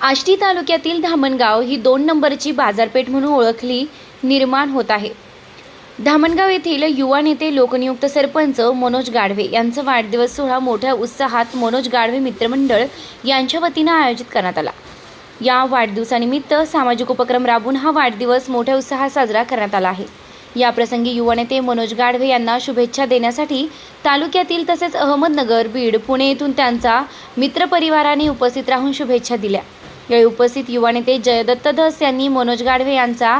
आष्टी तालुक्यातील धामणगाव ही दोन नंबरची बाजारपेठ म्हणून ओळखली निर्माण होत आहे. धामणगाव येथील युवा नेते लोकनियुक्त सरपंच मनोज गाढवे यांचा वाढदिवस सोहळा मोठ्या उत्साहात मनोज गाढवे मित्रमंडळ यांच्या वतीनं आयोजित करण्यात आला. या वाढदिवसानिमित्त सामाजिक उपक्रम राबवून हा वाढदिवस मोठ्या उत्साहात साजरा करण्यात आला आहे. याप्रसंगी युवा नेते मनोज गाढवे यांना शुभेच्छा देण्यासाठी तालुक्यातील तसेच अहमदनगर बीड पुणे येथून त्यांचा मित्रपरिवाराने उपस्थित राहून शुभेच्छा दिल्या. यावेळी उपस्थित युवा नेते जयदत्त धस यांनी मनोज गाढवे यांचा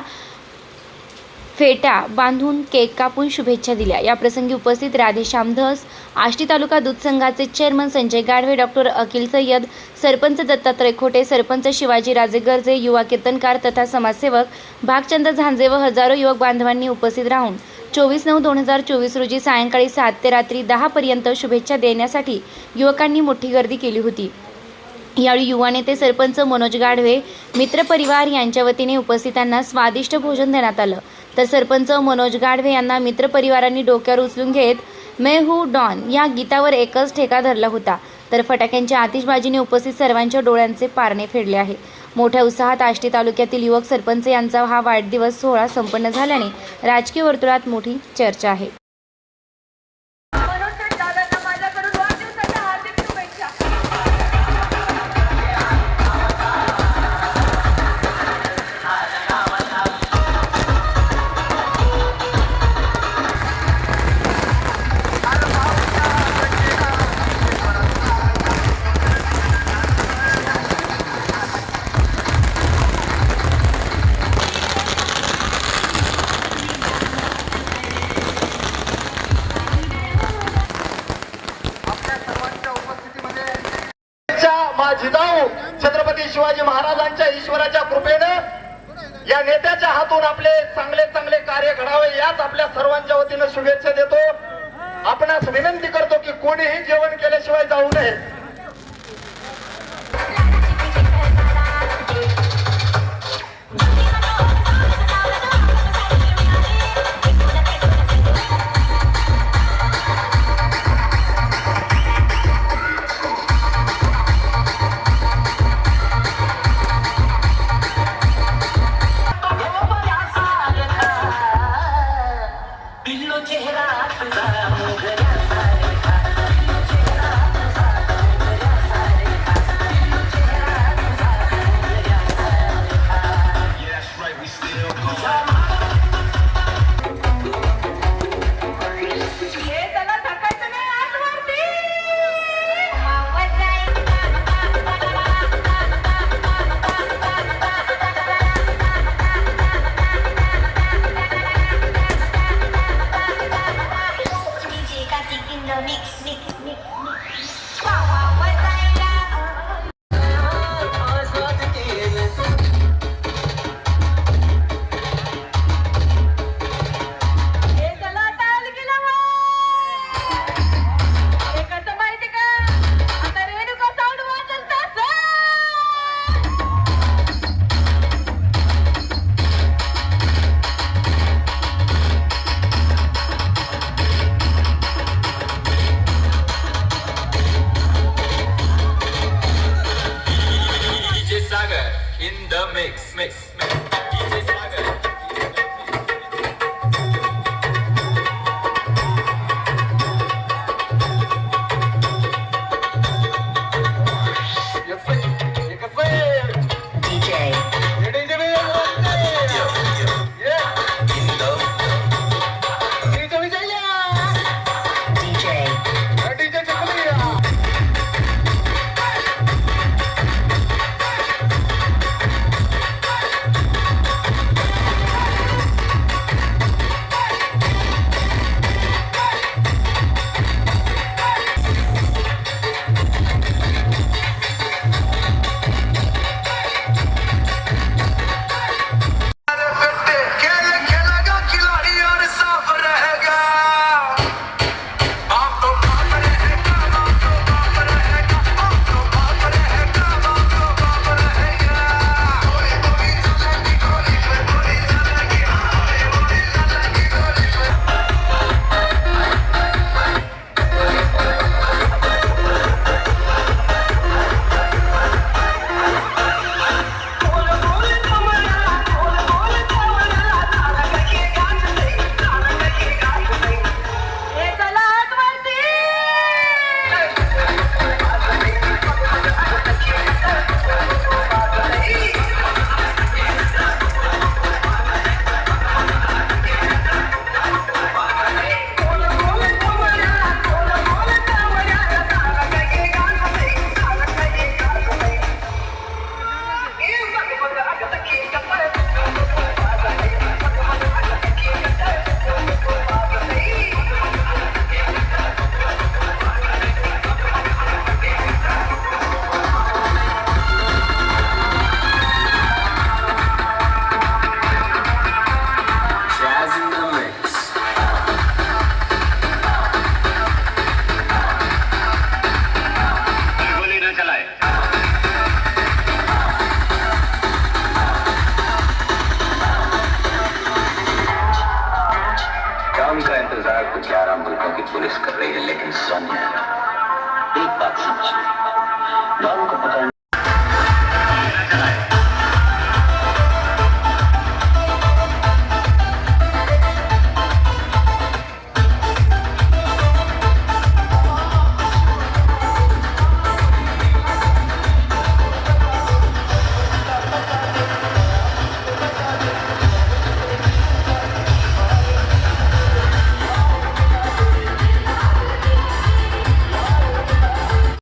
फेटा बांधून केक कापून शुभेच्छा दिल्या. या प्रसंगी उपस्थित राधेश्याम धस आष्टी तालुका दूध संघाचे चेअरमन संजय गाढवे डॉक्टर अखिल सय्यद सरपंच दत्तात्रय खोटे सरपंच शिवाजी राजे गर्जे युवा कीर्तनकार तथा समाजसेवक भागचंद झांजे व हजारो युवक बांधवांनी उपस्थित राहून चोवीस नऊ दोन हजार चोवीस रोजी सायंकाळी सात ते रात्री दहापर्यंत शुभेच्छा देण्यासाठी युवकांनी मोठी गर्दी केली होती. यावेळी युवा नेते सरपंच मनोज गाढवे मित्रपरिवार यांच्या वतीने उपस्थितांना स्वादिष्ट भोजन देण्यात आलं. तर सरपंच मनोज गाढवे यांना मित्रपरिवारांनी डोक्यावर उचलून घेत मैं हू डॉन या गीतावर एकच ठेका धरला होता. तर फटाक्यांच्या आतिषबाजीने उपस्थित सर्वांच्या डोळ्यांचे पारणे फेडले आहे. मोठ्या उत्साहात आष्टी तालुक्यातील युवक सरपंच यांचा हा वाढदिवस सोहळा संपन्न झाल्याने राजकीय वर्तुळात मोठी चर्चा आहे. च्या जिजाऊ छत्रपती शिवाजी महाराजांच्या ईश्वराच्या कृपेनं या नेत्याच्या हातून आपले चांगले चांगले कार्य घडावे याच आपल्या सर्वांच्या वतीनं शुभेच्छा देतो. आपणास विनंती करतो की कोणीही जेवण केल्याशिवाय जाऊ नये. Mix, mix. In the mix, mix, mix. tu descarril, lekin Sonia, एक बात समझिए